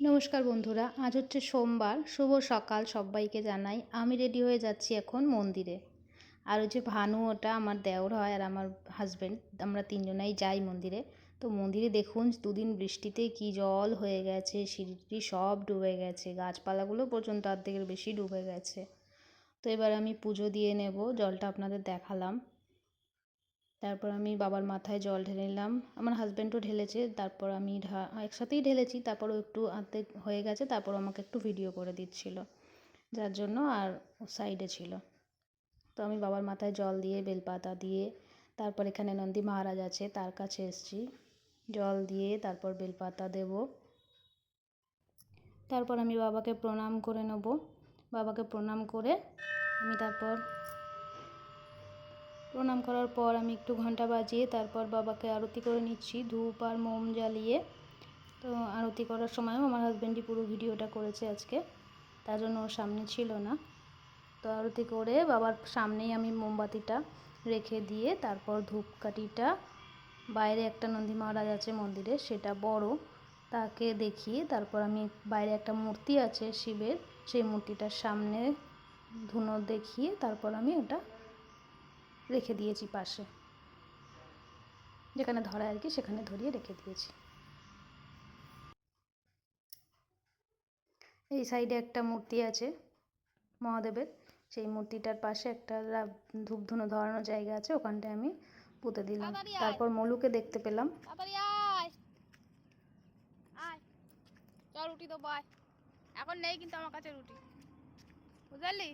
নমস্কার বন্ধুরা, আজ হচ্ছে সোমবার, শুভ সকাল সবাইকে জানাই। আমি রেডি হয়ে যাচ্ছি এখন মন্দিরে। আর ওই যে ভানু, ওটা আমার দেওর হয় আর আমার হাজব্যান্ড আমরা তিনজনাই যাই মন্দিরে। তো মন্দিরে দেখুন, দুদিন বৃষ্টিতে কি জল হয়ে গেছে সিঁড়ি সব ডুবে গেছে, গাছপালাগুলো পর্যন্ত অর্ধেকের বেশি ডুবে গেছে। তো এবার আমি পুজো দিয়ে নেব, জলটা আপনাদের দেখালাম। তারপর আমি বাবার মাথায় জল ঢেলে নিলাম। আমার হাজব্যান্ডও ঢেলেছে, তারপর আমি ঢা, একসাথেই ঢেলেছি, তারপরও একটু আর্ধেক হয়ে গেছে তারপর আমাকে একটু ভিডিও করে দিচ্ছিল। যার জন্য আর সাইডে ছিল। তো আমি বাবার মাথায় জল দিয়ে, বেলপাতা দিয়ে, তারপর এখানে নন্দী মহারাজ আছে, তার কাছে এসছি। জল দিয়ে তারপর বেলপাতা দেব। তারপর আমি বাবাকে প্রণাম করে নেব। বাবাকে প্রণাম করে আমি তারপর প্রণাম করার পর আমি একটু ঘণ্টা বাজিয়ে তারপর বাবাকে আরতি করে নিচ্ছি, ধূপ আর মোম জ্বালিয়ে। তো আরতি করার সময়ও আমার হাজব্যান্ডই পুরো ভিডিওটা করেছে আজকে, তার জন্য ওর সামনে ছিল না। তো আরতি করে বাবার সামনেই আমি মোমবাতিটা রেখে দিয়ে তারপর ধূপকাঠিটা, বাইরে একটা নন্দী মহারাজ আছে মন্দিরে, সেটা বড়, তাকে দেখিয়ে তারপর আমি বাইরে একটা মূর্তি আছে শিবের, সেই মূর্তিটার সামনে ধুনো দেখিয়ে তারপর আমি ওটা রেখে দিয়েছি পাশে। যেখানে ধরা আর কি সেখানে ধরিয়ে রেখে দিয়েছি। এই সাইডে একটা মূর্তি আছে মহাদেবের। সেই মূর্তিটার পাশে একটা ধূপ ধুনো ধরানোর জায়গা আছে ওখানটায় আমি পুঁতে দিলাম। তারপর মলুকে দেখতে পেলাম। চল রুটি তো বয় এখন নেই কিন্তু আমার কাছে রুটি। বুঝলি?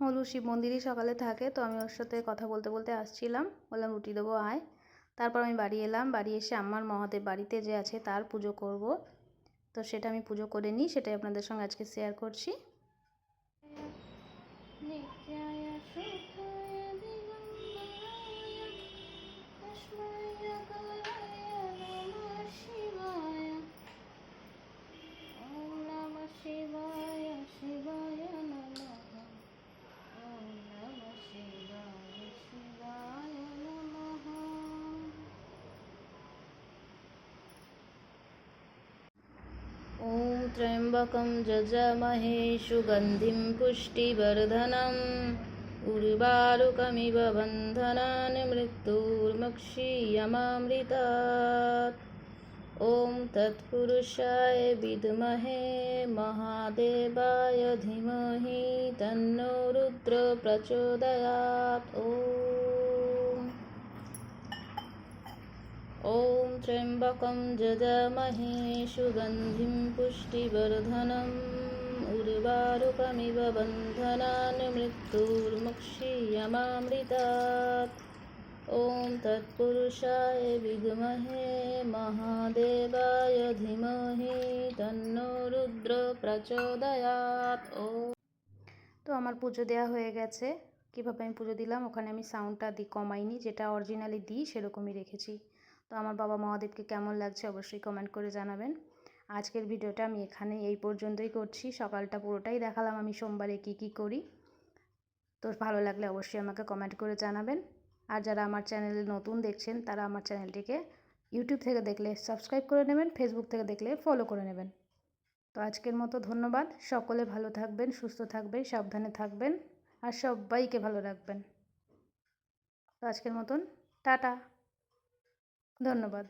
হলু শিব মন্দিরই সকালে থাকে, তো আমি ওর সাথে কথা বলতে বলতে আসছিলাম। বললাম, রুটি দেবো, আয়। তারপর আমি বাড়ি এলাম। বাড়ি এসে আমার মহাদেব বাড়িতে যে আছে তার পুজো করব। তো সেটা আমি পুজো করে নিই, সেটাই আপনাদের সঙ্গে আজকে শেয়ার করছি। त्र्यम्बकं जजामहे सुगन्धिं पुष्टिवर्धनम्। उर्वारुकमिव बन्धनान् मृत्युर्मुक्षीयमामृतात्। ॐ तत्पुरुषाय विद्महे महादेवाय धीमहि तन्नो रुद्र ॐ ॐ त्र्यम्बकं जजामहे सुगन्धिं पुष्टिवर्धनम् उर्वारुकमिव बन्धनान् मृत्युर्मुक्षीयमामृतात् ॐ तत्पुरुषाय विद्महे महादेवाय धीमहि তন্নো রুদ্র প্রচোদয়াত ও তো আমার পুজো দেওয়া হয়ে গেছে কীভাবে আমি পুজো দিলাম ওখানে আমি সাউন্ডটা দিই কমাইনি যেটা অরিজিনালি দিই সেরকমই রেখেছি তো আমার বাবা মহাদেবকে কেমন লাগছে অবশ্যই কমেন্ট করে জানাবেন। আজকের ভিডিওটা আমি এখানে এই পর্যন্তই করছি। সকালটা পুরোটাই দেখালাম আমি সোমবারে কি কি করি। তো ভালো লাগলে অবশ্যই আমাকে কমেন্ট করে জানাবেন। আর যারা আমার চ্যানেলে নতুন দেখছেন, তারা আমার চ্যানেলটিকে ইউটিউব থেকে দেখলে সাবস্ক্রাইব করে নেবেন ফেসবুক থেকে দেখলে ফলো করে নেবেন। তো আজকের মতো ধন্যবাদ। সকলে ভালো থাকবেন, সুস্থ থাকবেন, সাবধানে থাকবেন, আর সবাইকে ভালো রাখবেন। তো আজকের মতন, টাটা। ধন্যবাদ।